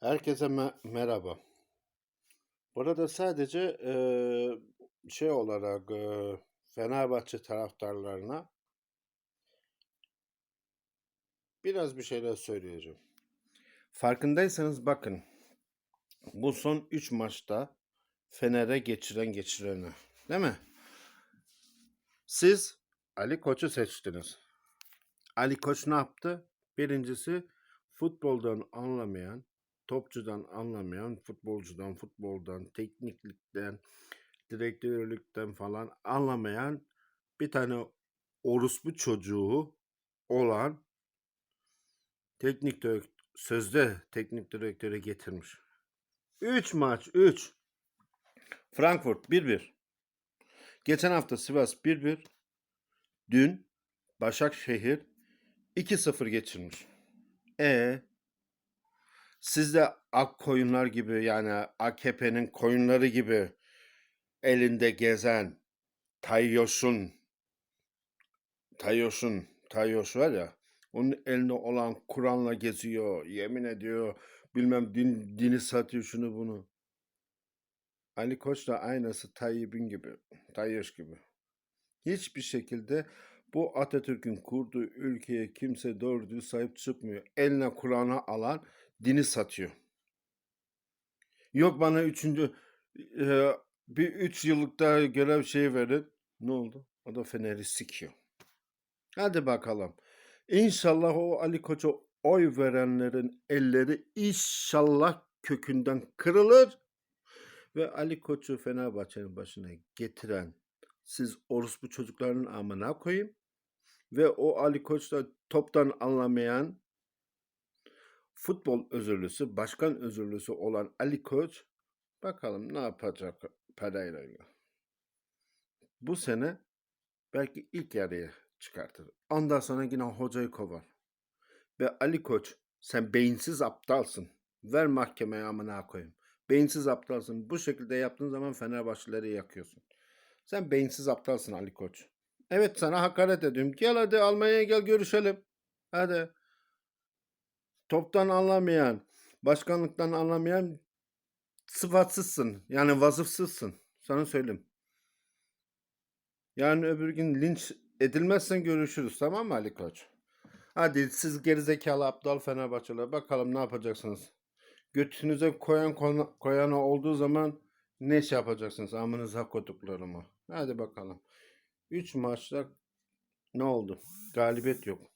Herkese me- merhaba. Burada sadece eee, şey olarak eee, Fenerbahçe taraftarlarına biraz bir şeyler söyleyeceğim. Farkındaysanız bakın bu son 3 maçta Fener'e geçiren geçirene değil mi? Siz Ali Koç'u seçtiniz. Ali Koç ne yaptı? Birincisi futboldan anlamayan, topçudan anlamayan, futbolcudan, futboldan, tekniklikten, direktörlükten falan anlamayan bir tane orospu çocuğu olan teknik direktör, sözde teknik direktöre getirmiş. 3 maç 3. Frankfurt 1-1. Geçen hafta Sivas 1-1. Dün Başakşehir 2-0 geçirmiş. E siz de ak koyunlar gibi yani AKP'nin koyunları gibi elinde gezen Tayyos'un Tayyos'un Tayyos var ya onun elinde olan Kur'an'la geziyor, yemin ediyor, bilmem din, dini satıyor şunu bunu. Ali Koç da aynısı Tayyip'in gibi, Tayyos gibi. Hiçbir şekilde bu Atatürk'ün kurduğu ülkeye kimse doğru sahip çıkmıyor. Eline Kur'an'ı alan dini satıyor. Yok bana üçüncü e, bir üç yıllık daha görev şeyi verin. Ne oldu? O da Fener'i sikiyor. Hadi bakalım. İnşallah o Ali Koç'a oy verenlerin elleri inşallah kökünden kırılır ve Ali Koç'u Fenerbahçe'nin başına getiren siz orospu çocukların amına koyayım ve o Ali Koç da toptan anlamayan futbol özürlüsü, başkan özürlüsü olan Ali Koç bakalım ne yapacak parayla. Bu sene belki ilk yarıya çıkartır. Ondan sonra yine hocayı kovar. Ve Ali Koç sen beyinsiz aptalsın. Ver mahkemeye amına koyayım. Beyinsiz aptalsın. Bu şekilde yaptığın zaman Fenerbahçeleri yakıyorsun. Sen beyinsiz aptalsın Ali Koç. Evet sana hakaret ediyorum. Gel hadi Almanya'ya gel görüşelim. Hadi. Toptan anlamayan, başkanlıktan anlamayan sıfatsızsın. Yani vasıfsızsın. Sana söyleyeyim. Yani öbür gün linç edilmezsen görüşürüz tamam mı Ali Koç? Hadi siz gerizekalı aptal Fenerbahçeler bakalım ne yapacaksınız? Götünüze koyan koyana olduğu zaman ne şey yapacaksınız amınıza koduklarımı. Hadi bakalım. 3 maçta ne oldu? Galibiyet yok.